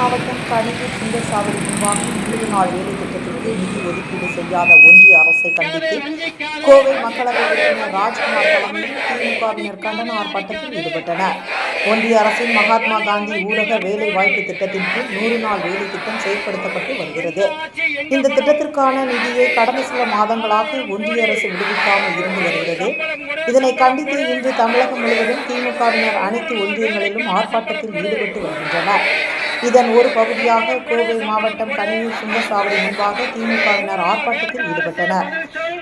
மாவட்டம் கணியூர் சுந்தரசாவடி நிர்வாகம் நூறு நாள் வேலை திட்டத்திற்கு நிதி ஒதுக்கீடு செய்யாத ஒன்றிய அரசை கண்டித்து கோவை மக்களவை உறுப்பினர் ராஜ்குமார் தலைமையில் திமுகவினர் கண்டன ஆர்ப்பாட்டத்தில் ஈடுபட்டனர். ஒன்றிய அரசின் மகாத்மா காந்தி ஊரக வேலை வாய்ப்பு திட்டத்தின் கீழ் நூறு நாள் வேலை திட்டம் செயல்படுத்தப்பட்டு வருகிறது. இந்த திட்டத்திற்கான நிதியை கடந்த சில மாதங்களாக ஒன்றிய அரசு விடுவிக்காமல் இருந்து வருகிறது. இதனை கண்டித்து இன்று தமிழகம் முழுவதும் திமுகவினர் அனைத்து ஒன்றியங்களிலும் ஆர்ப்பாட்டத்தில் ஈடுபட்டு வருகின்றனர். இதன் ஒரு பகுதியாக கோவை மாவட்டம் கனியூர் சுங்கசாவடி முன்பாக திமுகவினர் ஆர்ப்பாட்டத்தில் ஈடுபட்டனர்.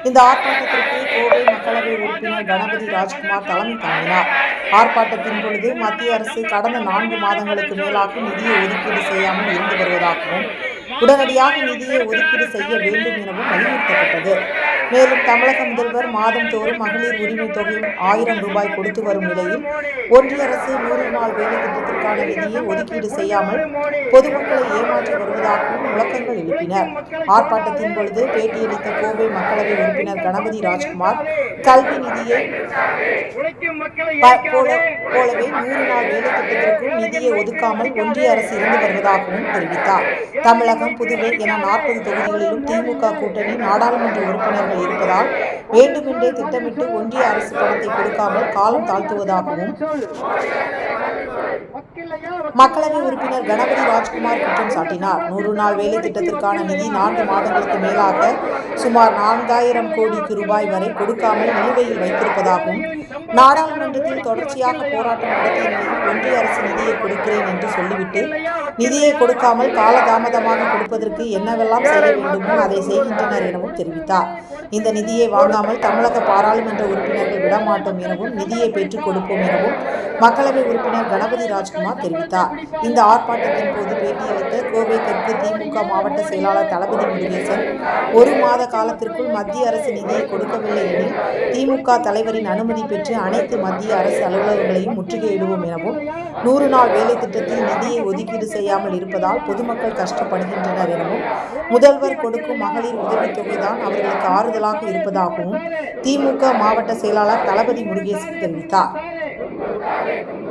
இந்த ஆர்ப்பாட்டத்திற்கு கோவை மக்களவை உறுப்பினர் கணபதி ராஜ்குமார் தலைமை தாங்கினார். ஆர்ப்பாட்டத்தின் பொழுது மத்திய அரசு கடந்த நான்கு மாதங்களுக்கு மேலாக நிதியை ஒதுக்கீடு செய்யாமல் இருந்து வருவதாகவும் உடனடியாக நிதியை ஒதுக்கீடு செய்ய வேண்டும் எனவும் வலியுறுத்தப்பட்டது. மேலும் தமிழக முதல்வர் மாதந்தோறும் மகளிர் உரிமை தொகையும் ஆயிரம் ரூபாய் கொடுத்து வரும் நிலையில் ஒன்றிய அரசு நூறு நாள் வேலை திட்டத்திற்கான நிதியை ஒதுக்கீடு செய்யாமல் பொதுமக்களை ஏமாற்றி வருவதாகவும் முழக்கங்கள் எழுப்பினர். ஆர்ப்பாட்டத்தின் பொழுது பேட்டியளித்த கோவை மக்களவை உறுப்பினர் கணபதி ராஜ்குமார் கல்வி நிதியை போல போலவே நூறு நாள் வேலை திட்டத்திற்கும் நிதியை ஒதுக்காமல் ஒன்றிய அரசு இருந்து வருவதாகவும் தெரிவித்தார். தமிழகம் புதுவை என நாற்பது தொகுதிகளிலும் திமுக கூட்டணி நாடாளுமன்ற உறுப்பினர் உறுப்பினர்கள் இருப்பதால் வேண்டுமென்றே திட்டமிட்டு ஒன்றிய அரசு பணத்தை கொடுக்காமல் காலம் தாழ்த்துவதாகவும் மக்களவை உறுப்பினர் கணபதி ராஜ்குமார் குற்றம் சாட்டினார். நூறு நாள் வேலை திட்டத்திற்கான நிதி நான்கு மாதங்களுக்கு மேலாக சுமார் நான்காயிரம் கோடிக்கு ரூபாய் வரை கொடுக்காமல் நிலுவையில் வைத்திருப்பதாகவும் நாடாளுமன்றத்தில் தொடர்ச்சியாக போராட்டம் நடத்திய நிலையில் ஒன்றிய அரசு நிதியை கொடுக்கிறேன் என்று சொல்லிவிட்டு நிதியை கொடுக்காமல் காலதாமதமாக கொடுப்பதற்கு என்னவெல்லாம் செய்ய வேண்டுமோ அதை செய்கின்றனர் எனவும் தெரிவித்தார். இந்த நிதியை வாங்காமல் தமிழக பாராளுமன்ற உறுப்பினர்கள் விடமாட்டோம் எனவும் நிதியை பெற்றுக் கொடுப்போம் எனவும் மக்களவை உறுப்பினர் கணபதி ராஜ்குமார் தெரிவித்தார். இந்த ஆர்ப்பாட்டத்தின் போது பேட்டியளித்த கோவை தெற்கு திமுக மாவட்ட செயலாளர் தளபதி முருகேசன் ஒரு மாத காலத்திற்குள் மத்திய அரசு நிதியை கொடுக்கவில்லை எனில் திமுக தலைவரின் அனுமதி பெற்று அனைத்து மத்திய அரசு அலுவலகங்களையும் முற்றுகையிடுவோம் எனவும் நூறு நாள் வேலை திட்டத்தில் நிதியை ஒதுக்கீடு செய்யாமல் இருப்பதால் பொதுமக்கள் கஷ்டப்படுகின்றனர் எனவும் முதல்வர் கொடுக்கும் மகளிர் உதவித்தொகைதான் அவர்களுக்கு ஆறுதலாக இருப்பதாகவும் திமுக மாவட்ட செயலாளர் தளபதி முருகேசன் தெரிவித்தார். 大力工作。